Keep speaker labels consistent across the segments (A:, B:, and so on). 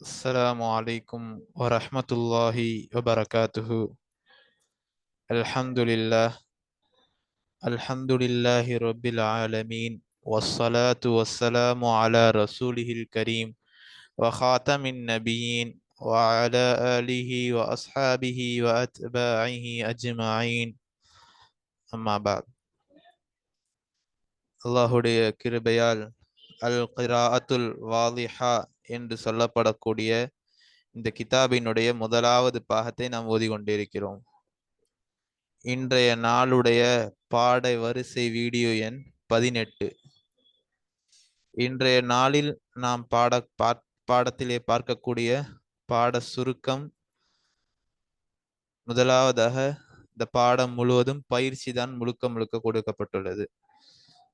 A: السلام عليكم ورحمة الله وبركاته الحمد لله الحمد لله رب العالمين والصلاة والسلام على رسوله الكريم وخاتم النبيين وعلى آله وأصحابه وأتباعه أجمعين أما بعد அல்லாஹுடைய கிருபையால் அல் கிராஅத்துல் வாலிஹா என்று சொல்லப்படக்கூடிய இந்த கிதாபினுடைய முதலாவது பாகத்தை நாம் ஓதிக்கொண்டிருக்கிறோம். இன்றைய நாளுடைய பாட வரிசை வீடியோ எண் பதினெட்டு. இன்றைய நாளில் நாம் பாட பா பாடத்திலே பார்க்கக்கூடிய பாட சுருக்கம் முதலாவதாக இந்த பாடம் முழுவதும் பயிற்சி தான் முழுக்க முழுக்க கொடுக்கப்பட்டுள்ளது.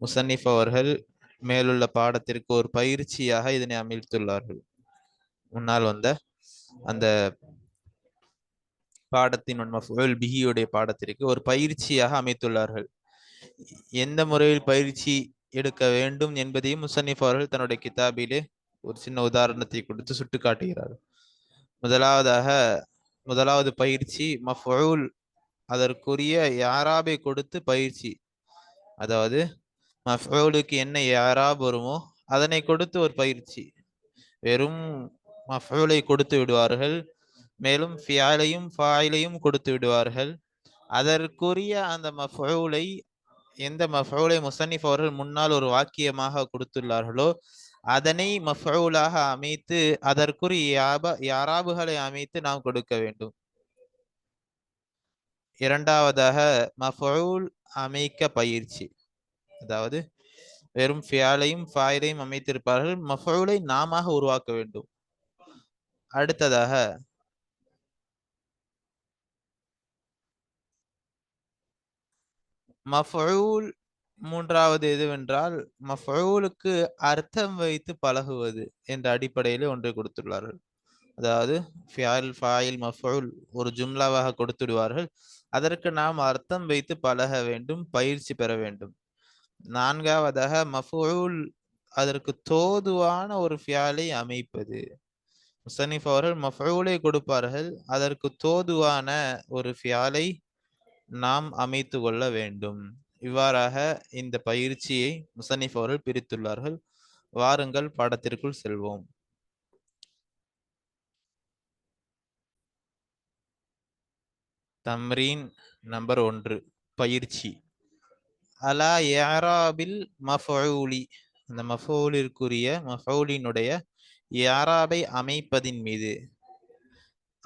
A: முசன்னிஃப் அவர்கள் மேலுள்ள பாடத்திற்கு ஒரு பயிற்சியாக இதனை அமைத்துள்ளார்கள். முன்னால் வந்த அந்த பாடத்தின் மஃபுல் பிஹியுடைய பாடத்திற்கு ஒரு பயிற்சியாக அமைத்துள்ளார்கள். எந்த முறையில் பயிற்சி எடுக்க வேண்டும் என்பதையும் முசன்னிஃப் அவர்கள் தன்னுடைய கிதாபிலே ஒரு சின்ன உதாரணத்தை கொடுத்து சுட்டிக்காட்டுகிறார். முதலாவதாக முதலாவது பயிற்சி மஃபூல் அதற்குரிய யாராபை கொடுத்து பயிற்சி அதாவது மஃபூலுக்கு என்ன யாராப் வருமோ அதனை கொடுத்து ஒரு பயிற்சி. வெறும் மஃபூலை கொடுத்து விடுவார்கள் மேலும் ஃபியாலையும் ஃபாயிலையும் கொடுத்து விடுவார்கள். அதற்குரிய அந்த மஃபூலை எந்த மஃபூலை முசன்னிஃப் அவர்கள் முன்னால் ஒரு வாக்கியமாக கொடுத்துள்ளார்களோ அதனை மஃபூலாக அமைத்து அதற்குரிய யாப யாராபுகளை அமைத்து நாம் கொடுக்க வேண்டும். இரண்டாவதாக மஃபூல் அமைக்க பயிற்சி. அதாவது வெறும் ஃபியாலையும் ஃபாயிலையும் அமைத்திருப்பார்கள். மஃபூலை நாம உருவாக்க வேண்டும். அடுத்ததாக மஃபூல் மூன்றாவது எதுவென்றால் மஃபூலுக்கு அர்த்தம் வைத்து பழகுவது என்ற அடிப்படையிலே ஒன்றை கொடுத்துள்ளார்கள். அதாவது ஃபியால் ஃபாயில் மஃபூல் ஒரு ஜும்லாவாக கொடுத்துடுவார்கள். அதற்கு நாம் அர்த்தம் வைத்து பழக வேண்டும் பயிற்சி பெற வேண்டும். நான்காவதாக மஃபூல் அதற்கு தோதுவான ஒரு ஃபியாலை அமைப்பது. முசனிஃப் அவர்கள் மஃபூலை கொடுப்பார்கள். அதற்கு தோதுவான ஒரு ஃபியாலை நாம் அமைத்து கொள்ள வேண்டும். இவ்வாறாக இந்த பயிற்சியை முசனிஃப் அவர்கள் பிரித்துள்ளார்கள். வாருங்கள் பாடத்திற்குள் செல்வோம். தம்ரீன் நம்பர் ஒன்று பயிற்சி. அலா யாராபில் மஃபூலி அந்த மஃபூலிற்குரிய மஃபூலினுடைய யாராபை அமைப்பதின் மீது.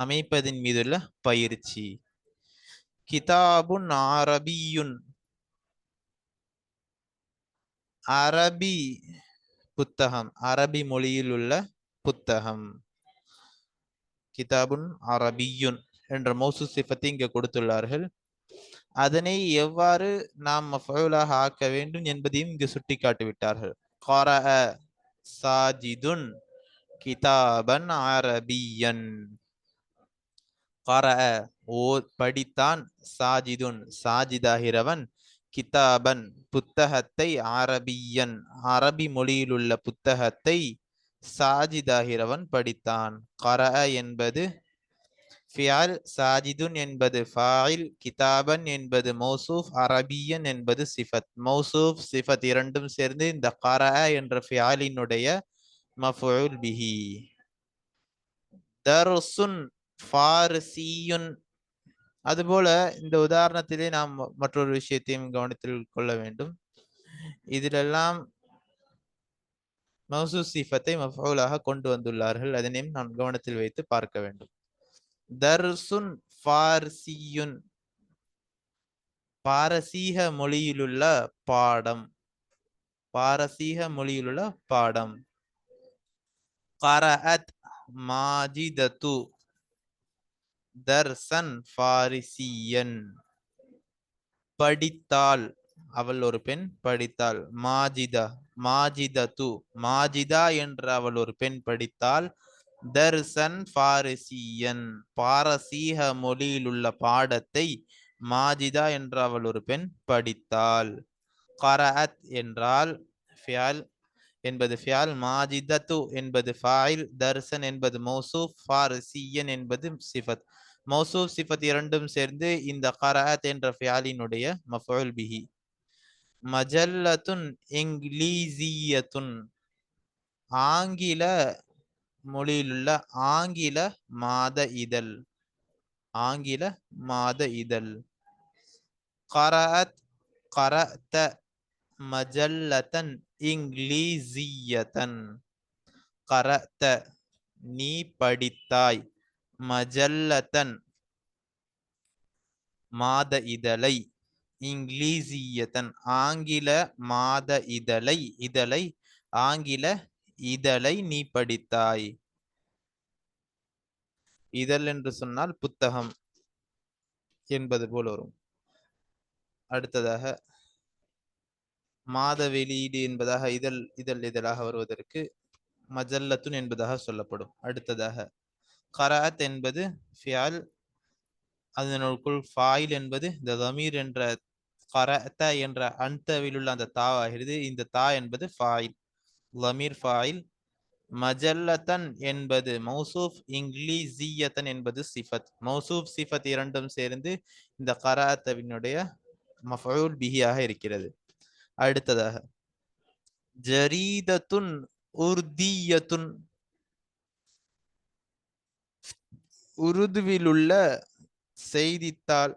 A: அமைப்பதின் மீதுள்ள பயிற்சி. கிதாபுன் அரபியுன். அரபி புத்தகம். அரபி மொழியில் உள்ள புத்தகம். கிதாபுன் அரபியுன் என்ற மௌசு சிஃபத்தை இங்கே கொடுத்துள்ளார்கள். அதனை எவ்வாறு நாம் மஃபூலாக ஆக்க வேண்டும் என்பதையும் இங்கு சுட்டிக்காட்டி விட்டார்கள் கார சாஜிதுன் கிதாபன் அரபியன் கார ஓ படித்தான் சாஜிதுன் சாஜிதாகிறவன் கிதாபன் புத்தகத்தை அரபியன் அரபி மொழியிலுள்ள புத்தகத்தை சாஜிதாகிறவன் படித்தான் கர என்பது ஃபியால் சாஜிதுன் என்பது ஃபாயில் கிதாபன் என்பது மௌசூஃப் அரபியன் என்பது சிஃபத். மௌசூஃப் சிஃபத் இரண்டும் சேர்ந்து இந்த கரா என்ற ஃபியாலினுடைய மஃபுல் பிஹி. தர்சுன் ஃபாரிசியுன். அதுபோல இந்த உதாரணத்திலே நாம் மற்றொரு விஷயத்தையும் கவனத்தில் கொள்ள வேண்டும். இதிலெல்லாம் மௌசூ சிஃபத்தை மஃபூலாக கொண்டு வந்துள்ளார்கள். அதனையும் நாம் கவனத்தில் வைத்து பார்க்க வேண்டும். தர்சுன் ஃபார்சியுன். பாரசீக மொழியிலுள்ள பாடம். பாரசீக மொழியிலுள்ள பாடம். கரஅத் மாஜிதத்து தர்சன் ஃபாரிசியன். படித்தாள். அவள் ஒரு பெண் படித்தாள். மாஜிதா மாஜிதத்து மாஜிதா என்ற அவள் ஒரு பெண் படித்தாள். தர்சன் ஃபாரிசியன் பாரசீக மொழியில் உள்ள பாடத்தை மாஜிதா என்ற அவள் ஒரு பெண் படித்தாள். கரஅத் என்றால் ஃபியால் என்பது ஃபியால் மாஜிதத்து என்பது ஃபாயில் தர்சன் என்பது மௌசூப் ஃபாரசியன் என்பது சிஃபத். மௌசூப் சிஃபத் இரண்டும் சேர்ந்து இந்த கராத் என்ற ஃபியாலினுடைய மஃபூல் பிஹி. மஜல்லத்துன் இங்கிலீசியத்துன் ஆங்கில மொழியிலுள்ள ஆங்கில மாத இதழ். ஆங்கில மாத இதழ். கரஅத் கரஅத்த மஜல்லத்தன் இங்கிலீசியத்தன். கரத்த நீ படித்தாய். மஜல்லத்தன் மாத இதழை. இங்கிலீசியத்தன் ஆங்கில மாத இதழை. இதழை ஆங்கில இதழை நீ படித்தாய். இதழ் என்று சொன்னால் புத்தகம் என்பது போல் வரும். அடுத்ததாக மாத வெளியீடு என்பதாக இதழ் இதழ் இதழாக வருவதற்கு மஜல்லத்துன் என்பதாக சொல்லப்படும். அடுத்ததாக கராத் என்பது ஃபியால் அதனுக்குள் ஃபாயில் என்பது இந்த தமீர் என்ற கரத்த என்ற அந்தவில் உள்ள அந்த தாவாகிறது. இந்த தா என்பது ஃபாயில். லமீர் ஃபாயில் மஜல்லத்தன் என்பது மௌசூப் இங்கிலீசியத்தன் என்பது சிஃபத். மௌசூப் சிஃபத் இரண்டும் சேர்ந்து இந்த கராத்தவினுடைய மஃபூல் பிஹியாக இருக்கிறது. அடுத்ததாக ஜரீதத்துன் உர்தியத்துன் உருதுவிலுள்ள செய்தித்தாள்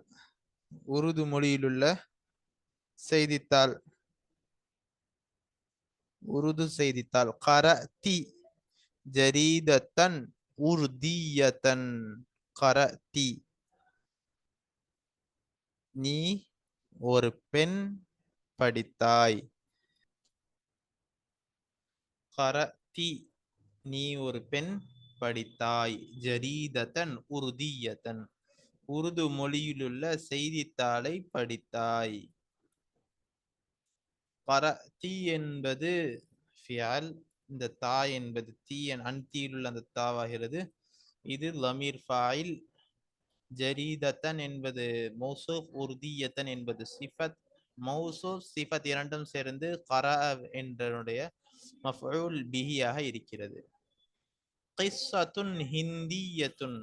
A: உருது மொழியிலுள்ள செய்தித்தாள் உருது செய்தித்தாள். கரதி ஜரீதத்தன் உர்தியத்தன். கரதி. நீ ஒரு பெண் படித்தாய். கரதி. நீ ஒரு பெண் படித்தாய். ஜரீதத்தன் உருதியத்தன். உருது மொழியிலுள்ள செய்தித்தாளை படித்தாய். கரதி என்பது ஃபியால் இந்த தா என்பது தீயன் அன்தீலுள்ள அந்த தாவாகிறது. இது லமீர் ஃபாயில். ஜரீதத்தன் என்பது மௌசூப் உருதியத்தன் என்பது சிஃபத். மௌசூப் சிஃபத் இரண்டும் சேர்ந்து கரா என்றனுடைய மஃபூல் பிஹியாக இருக்கிறது. கிஸ்ஸத்துன் ஹிந்தியத்துன்.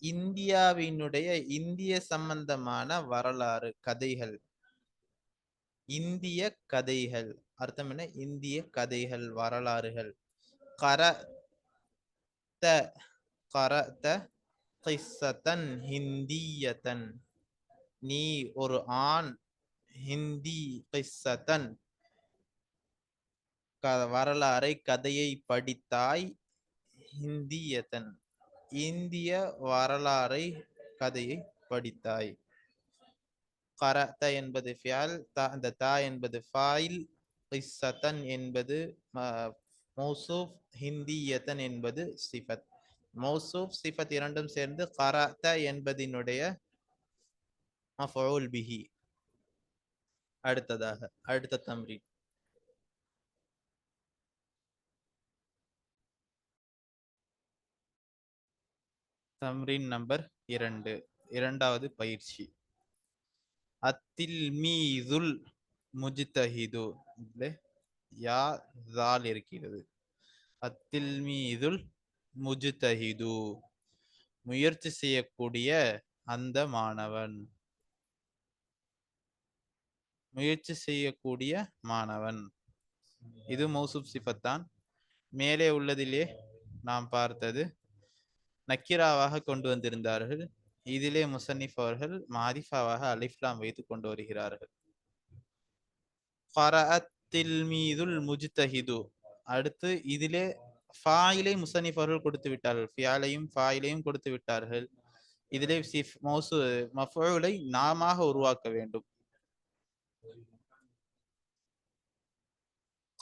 A: இந்தியாவினுடைய இந்திய சம்பந்தமான வரலாறு கதைகள். இந்திய கதைகள். அர்த்தம் என்ன? இந்திய கதைகள் வரலாறுகள். கர த கரத கிஸ்ஸத்தன் ஹிந்தியத்தன். நீ ஒரு ஆண் ஹிந்தி கிஸ்ஸத்தன். க- வரலாறை கதையை படித்தாய் ஹிந்தியத்தன். இந்திய வரலாறை கதையை படித்தாய். கரத என்பது ஃபியால் தா அந்த தா என்பது ஃபாயில் இஸ்ஸத்தன் என்பது மௌசூஃப் மௌசூப் ஹிந்தியத்தன் என்பது சிஃபத். மௌசூப் சிஃபத் இரண்டும் சேர்ந்து கரத என்பதினுடைய மஃபூல் பிஹி. அடுத்ததாக அடுத்த தம்ரீன். தம்ரின் நம்பர் இரண்டு. இரண்டாவது பயிற்சி. அத்தில் மீதுல் முஜித்தஹிது இதுல யா ஜால் இருக்கிறது. அத்தில் மீதுல் முஜித்தஹிது முயற்சி செய்யக்கூடிய அந்த மாணவன். முயற்சி செய்யக்கூடிய மாணவன். இது மௌசூப் சிஃபத்தான். மேலே உள்ளதிலே நாம் பார்த்தது நக்கிராவாக கொண்டு வந்திருந்தார்கள். இதிலே முசன்னிஃப் அவர்கள் மாரிஃபாவாக அலிஃப்லாம் வைத்து கொண்டு வருகிறார்கள். ஃபரஅத்தில் மீதுல் முஜ்தஹிது. அடுத்து இதிலே ஃபாயிலை முசன்னிஃப் அவர்கள் கொடுத்து விட்டார்கள். ஃபியாலையும் ஃபாயிலையும் கொடுத்து விட்டார்கள். இதிலே சிஃப் மௌசு மஃபூலை நாமாக உருவாக்க வேண்டும்.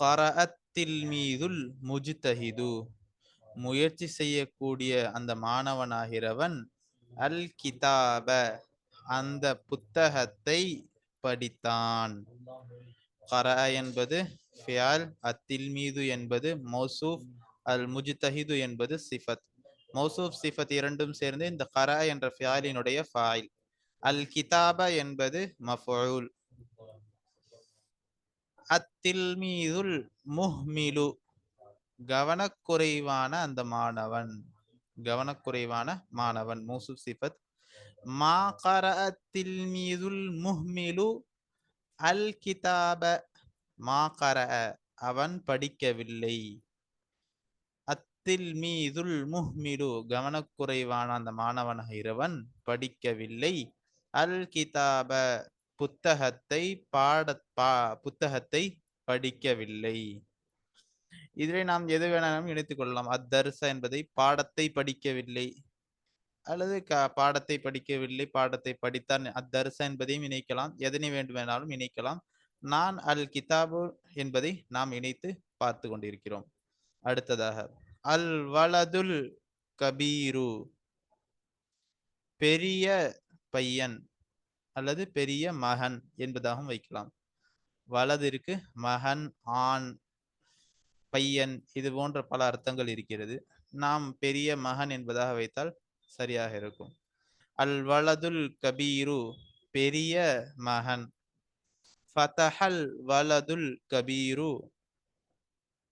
A: கரஅத்தில் மீதுல் முஜ்தஹிது. முயற்சி செய்யக்கூடிய அந்த மாணவனாகிறவன் அல் கிதாப அந்த புத்தகத்தை படித்தான். கர என்பது ஃபியால் அத்தில் மீது என்பது மௌசூப் அல் முஜ்தஹிது என்பது சிஃபத். மௌசூப் சிஃபத் இரண்டும் சேர்ந்து இந்த கர என்ற ஃபியாலினுடைய ஃபாயில். அல் கிதாப என்பது மஃபூல். அத்தில் மீதுல் முஹ்மிலு. கவனக்குறைவான அந்த மாணவன் கவனக்குறைவான மாணவன் மூசு சிபத் மா கரஅத்தில் மீதுல் முஹ்மிலு அல் கிதாப மா கர அவன் படிக்கவில்லை அத்தில் மீதுல் முஹ்மிலு கவனக்குறைவான அந்த மாணவனாக இரவன் படிக்கவில்லை அல் கிதாப புத்தகத்தை பாட பா புத்தகத்தை படிக்கவில்லை இதிலே நாம் எது வேணாலும் இணைத்துக் கொள்ளலாம். அத்தர்ச என்பதை பாடத்தை படிக்கவில்லை. அல்லது க பாடத்தை படிக்கவில்லை பாடத்தை படித்தான் அத்தர்ச என்பதையும் இணைக்கலாம். எதனை வேண்டுமானாலும் இணைக்கலாம். நான் அல் கிதாபு என்பதை நாம் இணைத்து பார்த்து கொண்டிருக்கிறோம். அடுத்ததாக அல் வலதுல் கபீரு பெரிய பையன் அல்லது பெரிய மகன் என்பதாகவும் வைக்கலாம். வலதிற்கு மகன் ஆண் பையன் இது போன்ற பல அர்த்தங்கள் இருக்கிறது. நாம் பெரிய மகன் என்பதாக வைத்தால் சரியாக இருக்கும். அல் வலதுல் கபீரு பெரிய மகன். ஃபதஹல் வலதுல் கபீரு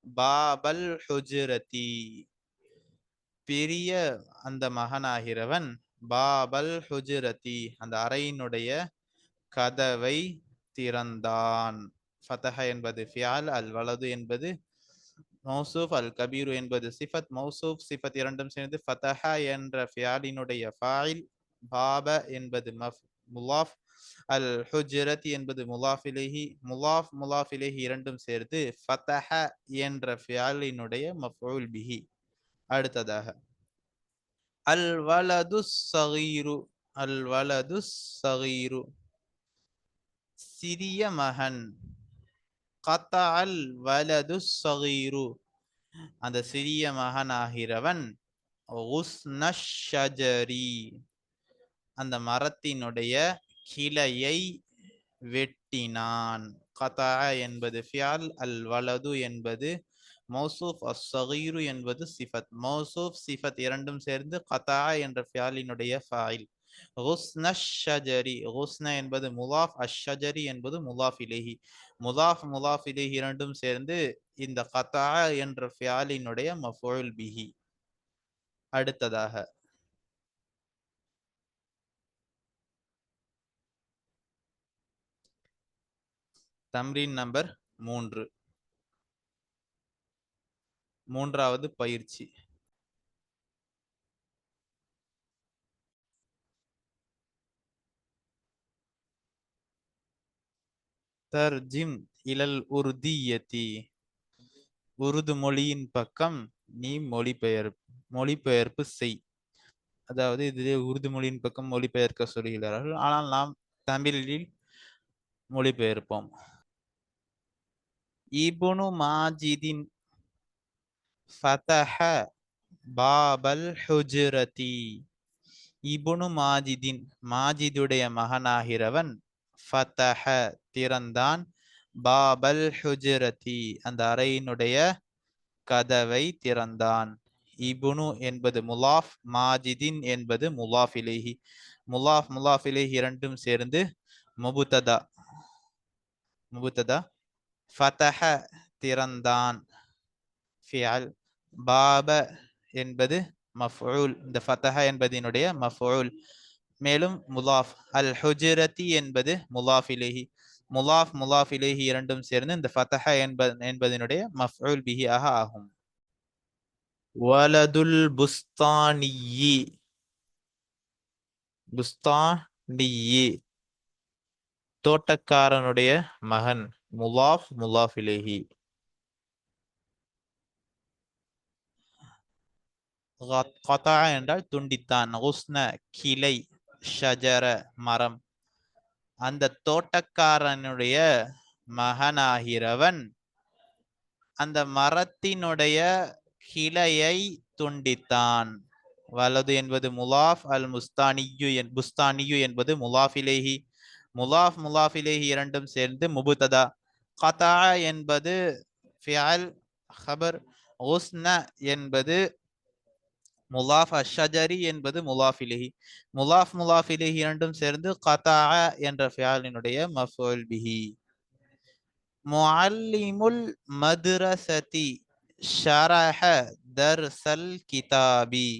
A: பாபல் ஹுஜரதி. பெரிய அந்த மகனாகிறவன் பாபல் ஹுஜரதி அந்த அறையினுடைய கதவை திறந்தான். ஃபதஹ என்பது ஃபியால் அல் வலது என்பது மௌசூப் அல் கபீரு என்பது சிஃபத் மௌசூப் சிஃபத் இரண்டும் சேர்ந்து ஃபதஹா என்ற ஃபியாலினுடைய ஃபாயில் பாப என்பது மஃப் முலாஃப் அல் ஹுஜரத் என்பது முலாஃபிலேஹி முலாஃப் முலாஃபிலேஹி இரண்டும் சேர்த்து ஃபதஹ என்ற ஃபியாலினுடைய மஃபூல் பிஹி. அடுத்ததாக அல் வலது சகீரு அல் வலது சகீரு சிறிய மகன் கத்தால் வலது சகீரு. அந்த சிறிய மகனாகிறவன் அந்த மரத்தினுடைய கிளையை வெட்டினான். கதா என்பது ஃபியால் அல் வலது என்பது மௌசூப் அஸ்ஸகீரு என்பது சிஃபத். மௌசூப் சிஃபத் இரண்டும் சேர்ந்து கதா என்ற ஃபியாலினுடைய ஃபாயில். ஹுஸ்னஷரி ஹுஸ்ன என்பது முலாஃப் அஷ்ஷஜரி என்பது முலாஃப் இலேஹி. முலாஃப் முலாஃப் இலேஹி இரண்டும் சேர்ந்து இந்த கதா என்ற ஃபியாலினுடைய மஃபோல் பிஹி. அடுத்ததாக. தம்ரீன் நம்பர் மூன்று. மூன்றாவது பயிற்சி. தர்ஜிம் இலல் உருதியதி உருது மொழியின் பக்கம் நீ மொழிபெயர்ப்பு மொழிபெயர்ப்பு செய். அதாவது இதிலே உருது மொழியின் பக்கம் மொழிபெயர்க்க சொல்கிறார்கள் ஆனால் நாம் தமிழில் மொழிபெயர்ப்போம். இபுனு மாஜிதின் ஃபதஹ பாபல் ஹுஜரதி. இபுனு மாஜிதின் மாஜிதுடைய மகனாகிறவன் ஃபதஹ திறந்தான். பாபல் ஹுஜரதி அந்த அறையினுடைய கதவை திறந்தான். இபுனு என்பது முலாஃப் மாஜிதின் என்பது முலாஃப் இலேஹி. முலாஃப் முலாஃப் இலேஹி இரண்டும் சேர்ந்து முபுத்ததா முபுத்ததா? ஃபதஹ திறந்தான். ஃபியல் பாப என்பது மஃபூல் இந்த ஃபதஹ என்பதினுடைய மஃபூல் மேலும் முலாஃப் அல் ஹுஜரதி என்பது முலாஃப் இலேஹி. முலாஃப் முலாஃப் இலேஹி இரண்டும் சேர்ந்து இந்த ஃபதஹ என்பது என்பதனுடைய மஃபூல் பிஹி ஆக ஆகும். வலதுல் புஸ்தானியி. புஸ்தானியி. தோட்டக்காரனுடைய மகன் முலாஃப் முலாஃப் இலேஹி. கதா என்றால் துண்டித்தான் உஸ்ன கிளை ஷஜர மரம். அந்த தோட்டக்காரனுடைய மகனாகிறவன் அந்த மரத்தினுடைய கிளையை துண்டித்தான். வலது என்பது முலாஃப் அல் முஸ்தானியு என் புஸ்தானியு என்பது முலாஃபிலேஹி. முலாஃப் முலாஃபிலேஹி இரண்டும் சேர்ந்து முபுததா கதா என்பது ஃபியால் ஹபர் உஸ்ன என்பது முலாஃப் அஷஜரி என்பது முலாஃபிலிஹி முலாஃப் முலாஃபிலிஹி இரண்டும் சேர்ந்து கதா என்ற ஃபியாலினுடைய மஃபோல் பிஹி. முஅல்லிமுல் மதுரசதி ஷரஹ தர்சல் கிதாபி.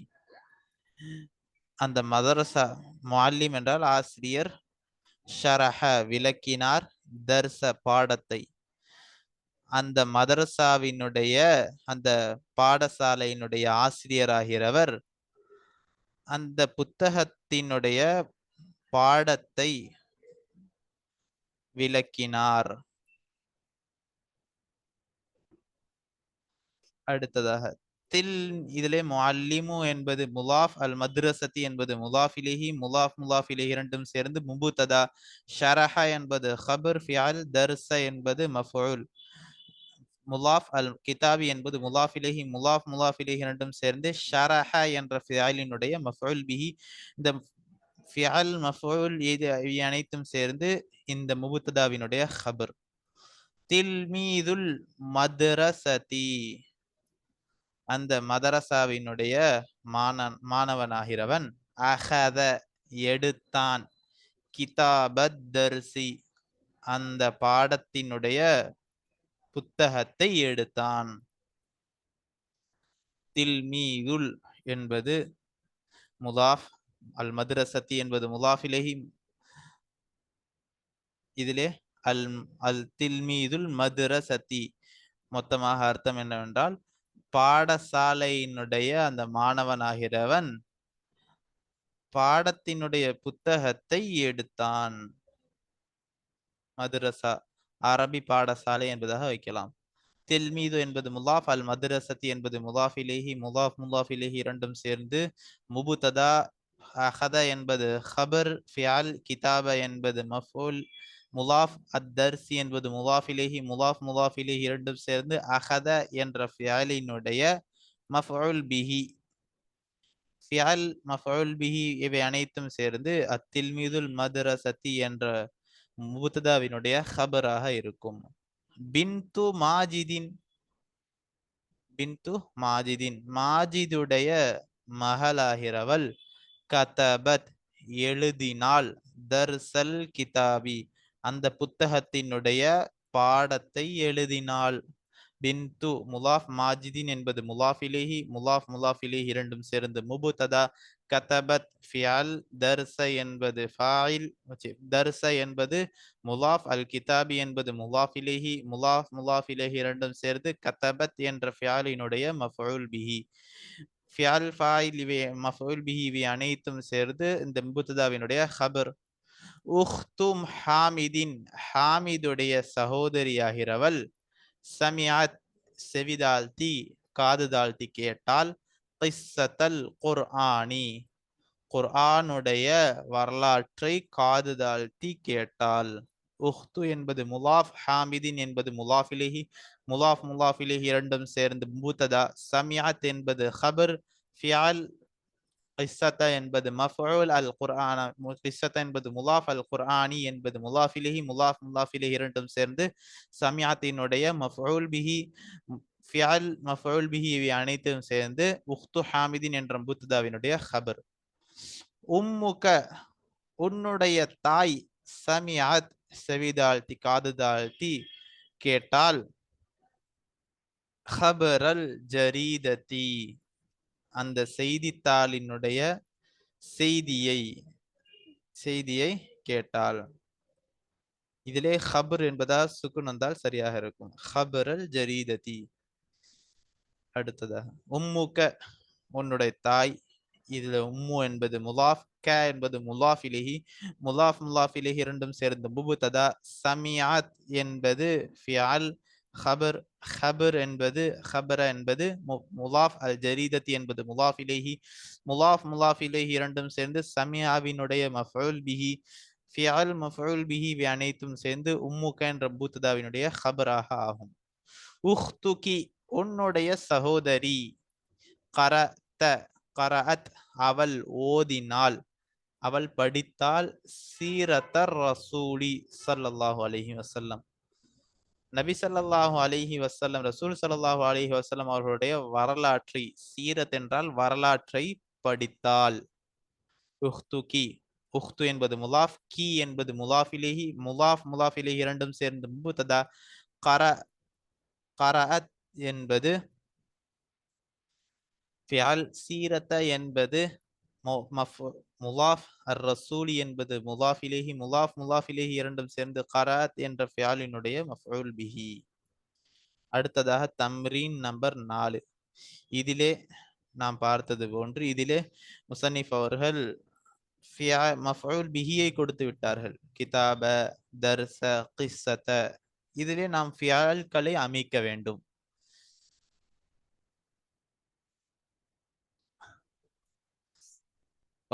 A: அந்த மதரசா முஅல்லிம் என்றால் ஆசிரியர் ஷரஹ விளக்கினார் தர்ச பாடத்தை. அந்த மதரசாவினுடைய அந்த பாடசாலையினுடைய ஆசிரியராகிறவர் அந்த புத்தகத்தினுடைய பாடத்தை விளக்கினார். அடுத்ததாக தில் இதிலே முஅல்லிமு என்பது முலாஃப் அல் மத்ரசதி என்பது முலாஃபிலிஹி முலாஃப் முலாஃபிலிஹி இரண்டும் சேர்ந்து முபுத்ததா ஷரஹ என்பது ஹபர் ஃபியால் தர்ச என்பது மஃபூல் முலாஃப் அல் கிதாபி என்பது முலாஃபிலேஹி முலாஃப் முலாஃபிலேஹி இரண்டும் சேர்ந்து ஷரஹ என்ற ஃபியாலினுடைய மஃபுல் பிஹி. இந்த ஃபியால் மஃபுல் இது அனைத்தும் சேர்ந்து இந்த முபுத்ததாவினுடைய ஹபர் தில்மீதுல் மதரசதி அந்த மதரசாவினுடைய மாணன் மாணவனாகிறவன் அகத எடுத்தான். கிதாபத் தர்சி. அந்த பாடத்தினுடைய புத்தகத்தை எடுத்தான். தில்மீயுல் என்பது முதாஃப் அல் மதுரசத்தி என்பது முதாஃபிலேஹி. இதிலே அல் அல் தில்மீதுல் மதுரசதி மொத்தமாக அர்த்தம் என்னவென்றால் பாடசாலையினுடைய அந்த மாணவனாகிறவன் பாடத்தினுடைய புத்தகத்தை எடுத்தான். மதுரசா அரபி பாடசாலை என்பதாக வைக்கலாம். தில்மீது என்பது முலாஃப் அல் மதுரசத்தி என்பது முலாஃபிலேஹி முலாஃப் முலாஃபிலேஹி இரண்டும் சேர்ந்து முபுததா அஹத என்பது ஹபர் ஃபியால் கிதாப என்பது மஃபூல் முலாஃப் அத்தர்சி என்பது முலாஃபிலேஹி முலாஃப் முலாஃபிலேஹி இரண்டும் சேர்ந்து அஹத என்ற ஃபியாலினுடைய மஃபூல் பிஹி. ஃபியால் மஃபூல் பிஹி இவை அனைத்தும் சேர்ந்து அத்தில்மீதுல் மதுரசத்தி என்ற முபுத்ததாவினுடைய ஹபராக இருக்கும். பின்து மாஜிதின் பின்து மாஜிதின். மாஜிதுடைய மகளாகிறவள் கதபத் எழுதினால் தர்சல் கிதாபி. அந்த புத்தகத்தினுடைய பாடத்தை எழுதினாள். பின்து முலாஃப் மாஜிதின் என்பது முலாஃபிலேஹி முலாஃப் முலாஃபிலேஹி இரண்டும் சேர்ந்து முபுததா கதபத் ஃபியால் தர்ச என்பது ஃபாயில் தர்ச என்பது முலாஃப் அல் கிதாபி என்பது முலாஃபிலேஹி முலாஃப் முலாஃபிலேஹி இரண்டும் சேர்ந்து கதபத் என்ற ஃபியாலினுடைய மஃபுல் பிஹி ஃபியால் ஃபாயில் இவை மஃபுல் பிஹி இவை அனைத்தும் சேர்ந்து இந்த முபுத்ததாவினுடைய ஹபர் உஹ்தும் ஹாமிதின் ஹாமிதுடைய சகோதரியாகிறவள் சமியாத் செவிதாழ்த்தி காது தாழ்த்தி கேட்டால் கிஸ்ஸத்தல் குர்ஆனி. குர்ஆனுடைய வரலாற்றை காது தாழ்த்தி கேட்டால் உஹ்து என்பது முலாஃப் ஹாமிதின் என்பது முலாஃபிலிஹி முலாஃப் முலாஃபிலிஹி இரண்டும் சேர்ந்து மூத்ததா? சமியாத் என்பது ஹபர் ஃபியால் கிஸ்ஸத்த என்பது மஃபூல் அல் குர்ஆன கிஸ்ஸத்த என்பது முலாஃப் அல் குர்ஆனி என்பது முலாஃபிலிஹி முலாஃப் முலாஃபிலிஹி இரண்டும் சேர்ந்து சமியாத்தினுடைய மஃபூல் பிஹி ஃபியால் மஃபூல் பிஹி இவை அனைத்தும் சேர்ந்து உஹ்து ஹாமிதின் என்ற முத்துதாவினுடைய ஹபர் உம்முக உன்னுடைய தாய் சமியாத் செவிதாழ்த்தி காது தாழ்த்தி கேட்டால் ஹபரல் ஜரீதத்தி அந்த செய்தித்தாளினுடைய செய்தியை செய்தியை கேட்டால். இதிலே ஹபர் என்பதா சுக்குன் வந்தால் சரியாக இருக்கும். ஹபரல் ஜரீததி. அடுத்ததாக உம்முக்க உன்னுடைய தாய். இதுல உம்மு என்பது முலாஃப் க என்பது முலாஃபிலிஹி. முலாஃப் முலாஃபிலிஹி இரண்டும் சேர்ந்து முபுததா சமியாத் என்பது ஃபியால். ஹபர் ஹபர் என்பது ஹபர என்பது முலாஃப் அல் ஜரீதத்தி என்பது. முலாஃபிலேஹி முலாஃப் முலாஃபிலேஹி இரண்டும் சேர்ந்து சமியாவினுடைய மஃபுல் பிஹி ஃபியால் மஃபுல் பிஹி இவை அனைத்தும் சேர்ந்து உம்முக என்ற பூத்ததாவினுடைய ஹபராக ஆகும். உஹ்துகி உன்னுடைய சகோதரி கரத்த கரஅத் அவள் ஓதினாள். அவள் படித்தால் சீரத்தர் ரசூலி சல்லல்லாஹு அலஹி வசல்லம் நபி சல்லாஹூ அலிஹி வசல்லம் ரசூல் சல்லாஹூ அலிஹி வசல்லம் அவர்களுடைய வரலாற்றை சீரத் என்றால் வரலாற்றை படித்தால். உஹ்து கி உஹ்து என்பது முலாஃப் கி என்பது முலாஃபிலேஹி முலாஃப் முலாஃபிலேஹி இரண்டும் சேர்ந்து முபுததா கர கரஅத் என்பது ஃபியால் சீரத்த என்பது முலாஃப் அர் ரசூலி என்பது முலாஃப் இலேஹி முலாஃப் முலாஃப் இலேஹி இரண்டும் சேர்ந்து கராத் என்ற ஃபியாலினுடைய மஃபூல் பிஹி. அடுத்ததாக தம்ரீன் நம்பர் நாலு. இதிலே நாம் பார்த்தது போன்று இதிலே முசன்னிஃப் அவர்கள் ஃபியா மஃபூல் பிஹியை கொடுத்து விட்டார்கள். கிதாப தர்ச கிஸ்ஸத. இதிலே நாம் ஃபியால்களை அமைக்க வேண்டும்.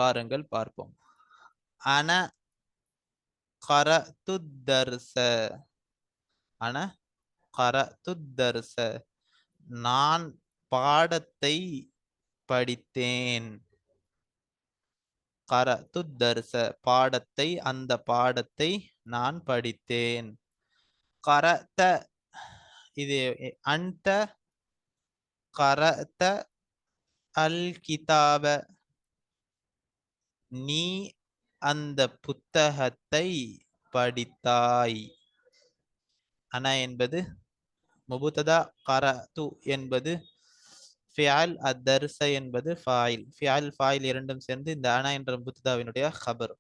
A: பாருங்கள் பார்ப்போம். அன கர துத்தர்ச அன கர துத்தர்ச நான் பாடத்தை படித்தேன். கர துத்தர்ச பாடத்தை அந்த பாடத்தை நான் படித்தேன். கரத்த இது அந்த கரத்த அல் கிதாப. நீ அந்த புத்தகத்தை படித்தாய். அன என்பது முபுத்ததா கரது என்பது ஃபியால் அத்தர்ச என்பது ஃபாயில். ஃபியால் ஃபாயில் இரண்டும் சேர்ந்து இந்த அனா என்ற முபுத்ததாவினுடைய ஹபர்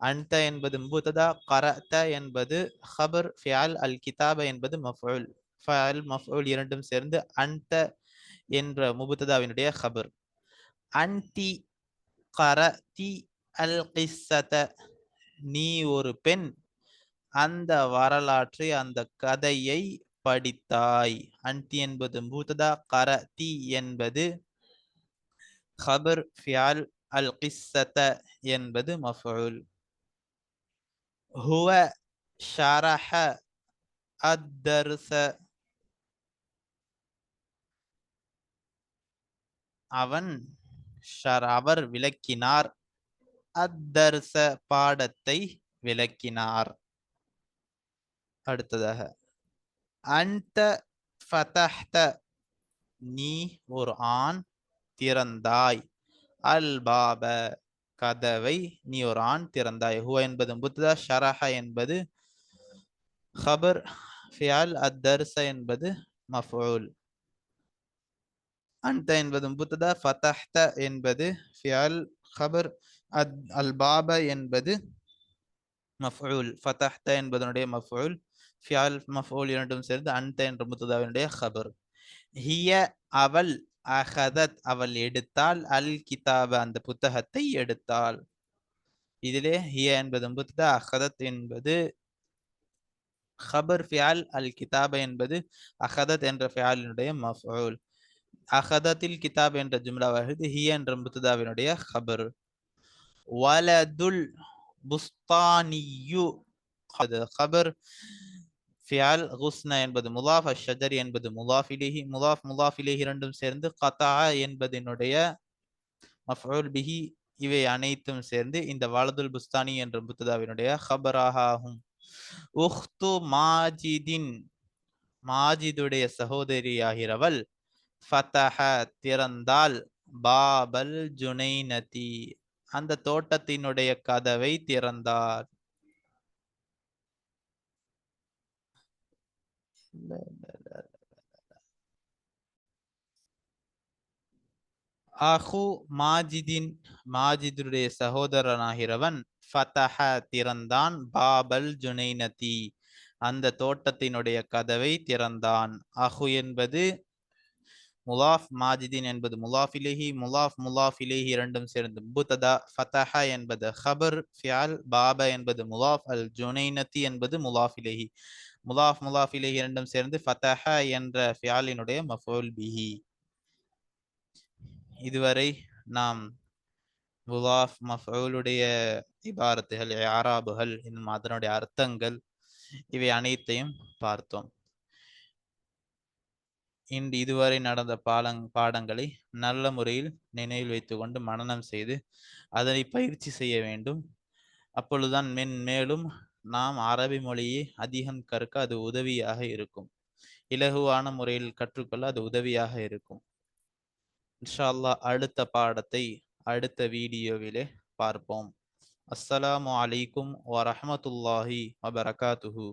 A: அன்த என்பது முபுத்ததா கரத என்பது ஹபர் ஃபியால் அல் கிதாப என்பது மஃபூல் ஃபாயில் மஃபூல் இரண்டும் சேர்ந்து அன்த என்ற முபுத்ததாவினுடைய ஹபர் அன்தி கரதி அல் கிஸ்ஸத நீ ஒரு பெண். அந்த வரலாற்றை அந்த கதையை படித்தாய். அன்தி என்பது மூத்ததா கர தி என்பது ஹபர் ஃபியால் அல் கிஸ்ஸத என்பது மஃபூல். ஹுவ ஷரஹ அத்தர்ச. அவன் ஷர் அவர் விளக்கினார். அத்தர்ச பாடத்தை விளக்கினார். அடுத்ததாக அந்த ஃபதஹ்த நீ ஒரு ஆண் திறந்தாய். அல் பாப கதவை நீ ஒரு ஆண் திறந்தாய். ஹுவ என்பது முத்ததா ஷரஹ என்பது ஹபர் ஃபியால் அத்தர்ச என்பது மஃபூல். அந்த என்பது முத்ததா ஃபதஹ்த என்பது ஃபியால் ஹபர் அத் அல் பாப என்பது மஃபூல் ஃபதஹ்த என்பதனுடைய மஃபூல் ஃபியால் மஃபூல் இரண்டும் சேர்ந்து அன்த என்ற முத்ததாவினுடைய ஹபர். ஹிய அவள் அஹதத் அவள் எடுத்தாள் அல் கிதாப அந்த புத்தகத்தை எடுத்தாள். இதிலே ஹிய என்பது முத்ததா அஹதத் என்பது ஹபர் ஃபியால் அல் கிதாப என்பது அஹதத் என்ற ஃபியாலினுடைய மஃபூல் அஹதத்தில் கிதாப் என்ற ஜும்லாவாகிறது ஹிய என்ற முத்ததாவினுடைய ஹபர். வலதுல் புஸ்தானியு அது ஹபர் ஃபியால் ஹுஸ்னா என்பது முலாஃப் அஷஜர் என்பது முலாஃப் இலேஹி முலாஃப் முலாஃப் இலேஹி இரண்டும் சேர்ந்து கதா என்பதனுடைய மஃபூல் பிஹி இவை அனைத்தும் சேர்ந்து இந்த வலதுல் புஸ்தானி என்ற புத்ததாவினுடைய ஹபராக ஆகும். உஹ்து மாஜிதின் மாஜிதுடைய சகோதரியாகிறவள். ஃபதஹ திறந்தால் பாபல் ஜுனைனதி அந்த தோட்டத்தினுடைய கதவை திறந்தார். அஹு மாஜிதின் மாஜிதுடைய சகோதரனாகிறவன் ஃபதஹ திறந்தான் பாபல் ஜுனைனதி. அந்த தோட்டத்தினுடைய கதவை திறந்தான். அஹு என்பது முலாஃப் மாஜிதீன் என்பது முலாஃப் இலேஹி முலாஃப் முலாஃப் இலேஹி இரண்டும் சேர்ந்து புத்ததா ஃபதஹ என்பது ஹபர் ஃபியால் பாப என்பது முலாஃப் அல் ஜுனைனத்தி என்பது முலாஃப் இலேஹி. முலாஃப் முலாஃப் இலேஹி இரண்டும் சேர்ந்து ஃபதஹ என்ற ஃபியாலினுடைய மஃபோல் பிஹி. இதுவரை நாம் முலாஃப் மஃபூலுடைய இபாரத்துகள் ஆராபுகள் இன்னும் அதனுடைய அர்த்தங்கள் இவை அனைத்தையும் பார்த்தோம். இன்று இதுவரை நடந்த பாலங் பாடங்களை நல்ல முறையில் நினைவில் வைத்துக்கொண்டு மனநம் செய்து அதனை பயிற்சி செய்ய வேண்டும். அப்பொழுதுதான் மென் மேலும் நாம் அரபி மொழியை அதிகம் கற்க அது உதவியாக இருக்கும். இலகுவான முறையில் கற்றுக்கொள்ள அது உதவியாக இருக்கும். இன்ஷால்லா அல்லாஹ் அடுத்த பாடத்தை அடுத்த வீடியோவிலே பார்ப்போம். அஸ்ஸலாமு அலைக்கும் வரஹ்மத்துல்லாஹி வபரகாத்துஹூ.